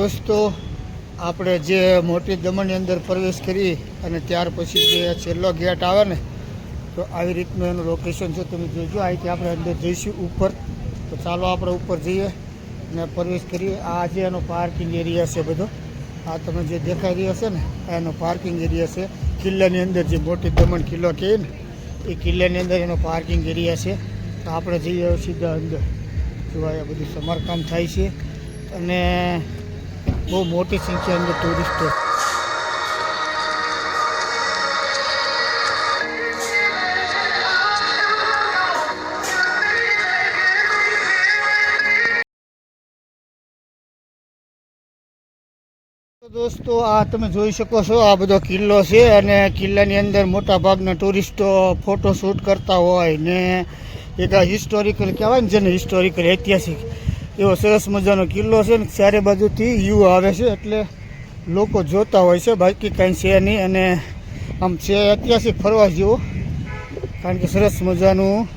દોસ્તો, આપણે જે મોટી દમણની અંદર પ્રવેશ કરી અને ત્યાર પછી જે છેલ્લો ગેટ આવે ને, તો આવી રીતનું એનું લોકેશન છે, તમે જોજો. અહીંથી આપણે અંદર જઈશું ઉપર. તો ચાલો આપણે ઉપર જઈએ અને પ્રવેશ કરીએ. આ જે એનો પાર્કિંગ એરિયા છે બધો, આ તમે જે દેખાઈ રહ્યો છે ને, એનો પાર્કિંગ એરિયા છે. કિલ્લાની અંદર જે મોટી દમણ કિલ્લો કહે ને, એ કિલ્લાની અંદર એનો પાર્કિંગ એરિયા છે. તો આપણે જઈએ સીધા અંદર. જોવા બધું સમારકામ થાય છે. અને બહુ મોટી સંખ્યા અંદર ટુરિસ્ટો દોસ્તો, આ તમે જોઈ શકો છો, આ બધો કિલ્લો છે અને કિલ્લાની અંદર મોટા ભાગના ટુરિસ્ટો ફોટો શૂટ કરતા હોય ને, એક હિસ્ટોરિકલ કહેવાય ને જેને હિસ્ટોરિકલ ઐતિહાસિક એવો સરસ મજાનો કિલ્લો છે ને ચારે બાજુથી યુ આવે છે એટલે લોકો જોતા હોય છે, બાકી કાંઈ છે નહીં અને આમ છે ઐતિહાસિક ફરવા જેવો, કારણ કે સરસ મજાનું,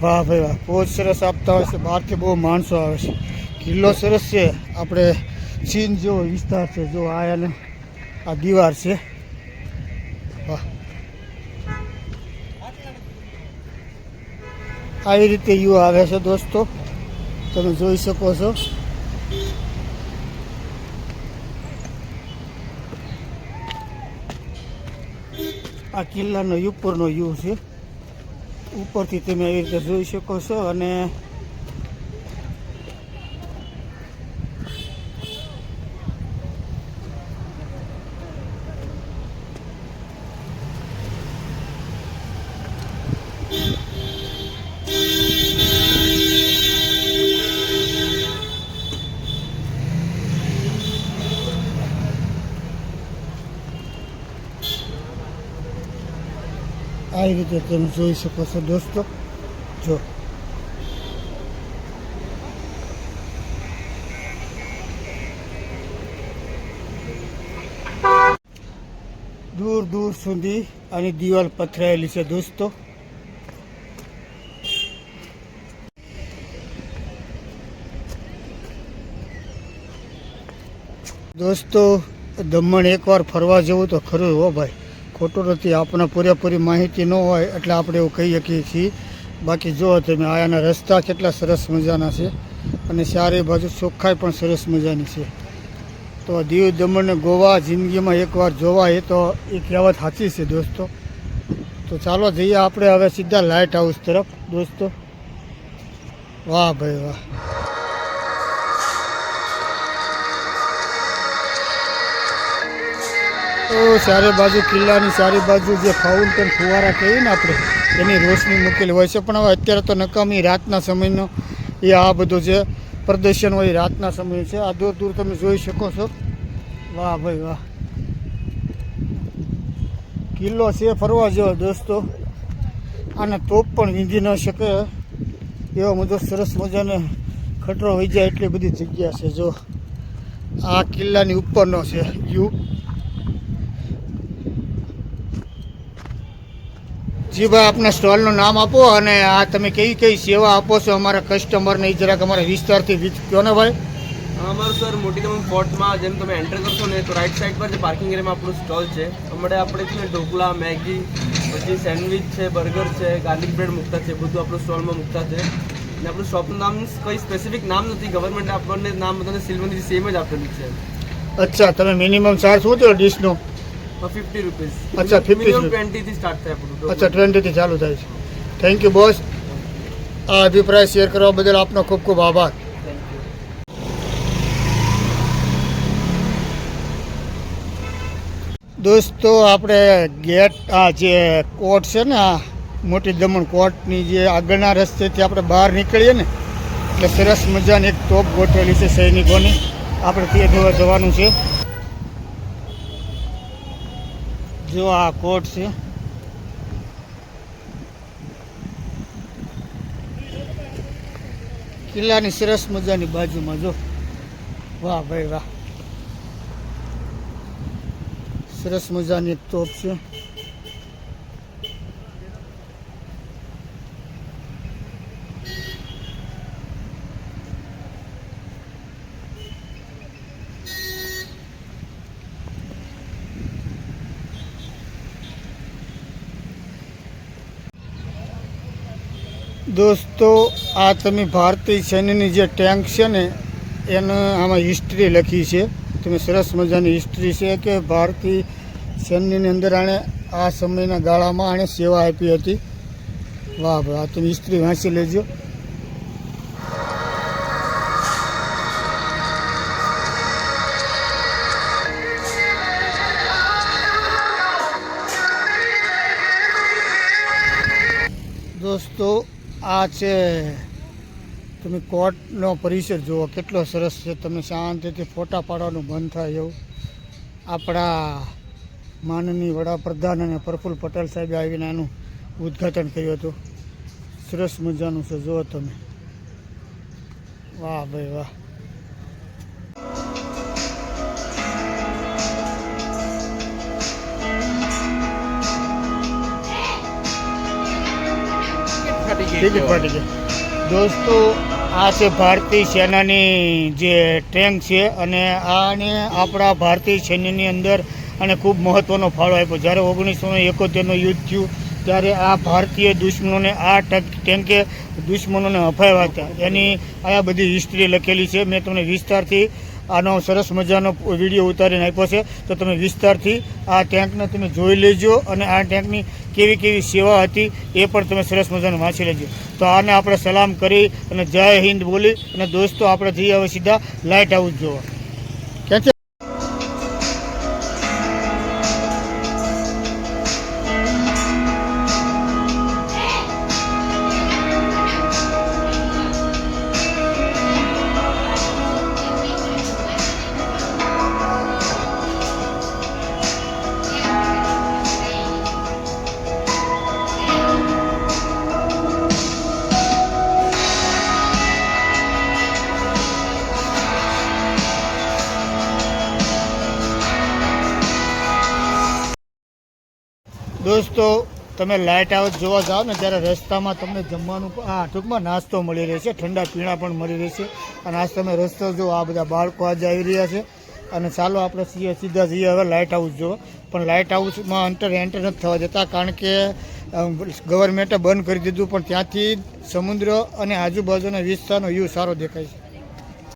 વાહ ભાઈ વાહ, બહુ જ સરસ આપતા હોય છે, બહારથી બહુ માણસો આવે છે. કિલ્લો સરસ છે, આપણે ચીન જેવો વિસ્તાર છે, જો આ એને, આ દીવાર છે. વાહ. આવી રીતે યુ આવે છે દોસ્તો. તમે જોઈ શકો છો. આ કિલ્લાનો ઉપરનો વ્યૂ છે. ઉપરથી તમે આવી રીતે જોઈ શકો છો અને આવી રીતે તમે જોઈ શકો છો દોસ્તો? જો. દૂર દૂર સુધી આની દિવાલ પથરાયેલી છે દોસ્તો. દોસ્તો, દમણ એકવાર ફરવા જવું તો ખરું હો ભાઈ. ખોટું નથી. આપણને પૂરેપૂરી માહિતી ન હોય એટલે આપણે એવું કહી શકીએ છીએ. બાકી જુઓ તમે આયાના રસ્તા કેટલા સરસ મજાના છે અને ચારે બાજુ ચોખ્ખાઈ પણ સરસ મજાની છે. તો દીવ દમણ ને ગોવા જિંદગીમાં એકવાર જોવા એ તો એ કહેવત સાચી છે દોસ્તો. તો ચાલો જઈએ આપણે હવે સીધા લાઇટ હાઉસ તરફ. દોસ્તો, વાહ ભાઈ વાહ. તો ચારે બાજુ કિલ્લાની ચારે બાજુ જે ફાઉન્ટેન ફુવારા કહીએ ને આપણે, એની રોશની મૂકેલી હોય છે. પણ હવે અત્યારે તો નકામી રાતના સમયનો એ આ બધું જે પ્રદર્શન હોય રાતના સમય છે. આ દૂર દૂર તમે જોઈ શકો છો. વાહ ભાઈ વાહ. કિલ્લો છે ફરવા જેવો દોસ્તો. આને તોપ પણ વીંધી ન શકે. એવો બધો સરસ મજાને ખટરો વહી જાય એટલી બધી જગ્યા છે. જો આ કિલ્લાની ઉપરનો છે, યુ જી ભાઈ આપના સ્ટોલનું નામ આપો અને આ તમે કઈ કઈ સેવા આપો છો અમારા કસ્ટમરને એ જરાક અમારા વિસ્તારથી કહો ને ભાઈ? અમારું સર મોટી દમણ ફોર્ટમાં જેમ તમે એન્ટર કરશો ને તો રાઈટ સાઈડ પર જે પાર્કિંગ એરિયામાં આપણું સ્ટોલ છે હમણાં આપણે છે ને ઢોકળા મેગી પછી સેન્ડવિચ છે બર્ગર છે ગાર્લિક બ્રેડ મૂકતા છે બધું આપણું સ્ટોલમાં મૂકતા છે. અને આપણું શોપનું નામ કંઈ સ્પેસિફિક નામ નથી ગવર્મેન્ટ આપણને નામ બધાને સિલ્વરની સેમ જ આપેલું છે. અચ્છા તમે મિનિમમ ચાર્જ શું થયો ડીશનો ફિફ્ટી રૂપીઝ અચ્છા, ફિફ્ટી ટ્વેન્ટીથી સ્ટાર્ટ થાય આપણું અચ્છા ટ્વેન્ટીથી ચાલુ થાય છે. થેન્ક યુ બોસ આ અભિપ્રાય શેર કરવા બદલ આપનો ખૂબ ખૂબ આભાર. દોસ્તો આપણે ગેટ આ જે કોર્ટ છે ને આ મોટી દમણ કોર્ટની જે આગળના રસ્તેથી આપણે બહાર નીકળીએ ને એટલે સરસ મજાની એક ટોપ ગોઠવેલી છે સૈનિકોની. આપણે તે જોવા જવાનું છે. જો આ કોટ છે. કિલ્લાની સરસ મજાની બાજુમાં જો. વાહ ભાઈ વાહ. સરસ મજાની તોપ છે. દોસ્તો, આ તમે ભારતીય સૈન્યની જે ટેન્ક છે ને, એને આમાં હિસ્ટ્રી લખી છે. તમે સરસ મજાની હિસ્ટ્રી છે કે ભારતીય સૈન્યની અંદર આણે આ સમયના ગાળામાં આણે સેવા આપી હતી. વાહ આ તમે હિસ્ટ્રી વાંચી લેજો. દોસ્તો આ છે, તમે કોર્ટનો પરિસર જુઓ, કેટલો સરસ છે. તમે શાંતિથી ફોટા પાડવાનું બંધ થાય એવું. આપણા માનનીય વડાપ્રધાન અને પ્રફુલ્લ પટેલ સાહેબે આવીને આનું ઉદ્ઘાટન કર્યું હતું. સરસ મજાનું છે, જુઓ તમે. વાહ ભાઈ વાહ. ટિકિટ ફાટી ગઈ દોસ્તો આ છે ભારતીય સેનાની જે ટ્રેન છે અને આને આપણા ભારતીય સૈન્યની અંદર અને ખૂબ મહત્ત્વનો ફાળો આપ્યો. જ્યારે ઓગણીસો એકોતેરનું યુદ્ધ થયું ત્યારે આ ભારતીય દુશ્મનોને આ ટક- ટેન્કે દુશ્મનોને હફાવ્યા હતા. એની આ બધી હિસ્ટ્રી લખેલી છે. મેં તમને વિસ્તારથી આનો સરસ મજાનો વીડિયો ઉતારીને આપ્યો છે. તો તમે વિસ્તારથી આ ટેન્કને તમે જોઈ લેજો અને આ ટેન્કની કેવી કેવી સેવા હતી એ પણ તમે સરસ મજાનું વાંચી લેજો. તો આને આપણે સલામ કરી અને જય હિન્દ બોલી અને દોસ્તો, આપણે જઈએ હવે સીધા લાઇટ હાઉસ જોવા. દોસ્તો, તમે લાઇટ હાઉસ જોવા જાઓ ને, ત્યારે રસ્તામાં તમને જમવાનું આ ટૂંકમાં નાસ્તો મળી રહેશે, ઠંડા પીણા પણ મળી રહેશે. અને આજ તમે રસ્તો જો આ બધા બાળકો આજે આવી રહ્યા છે. અને ચાલો આપણે સીધા સીધા જઈએ હવે લાઇટ હાઉસ જોવા પણ લાઇટ હાઉસમાં અંતર એન્ટર નથી થવા જતા કારણ કે ગવર્મેન્ટે બંધ કરી દીધું, પણ ત્યાંથી સમુદ્ર અને આજુબાજુના વિસ્તારનો વ્યૂ સારો દેખાય છે.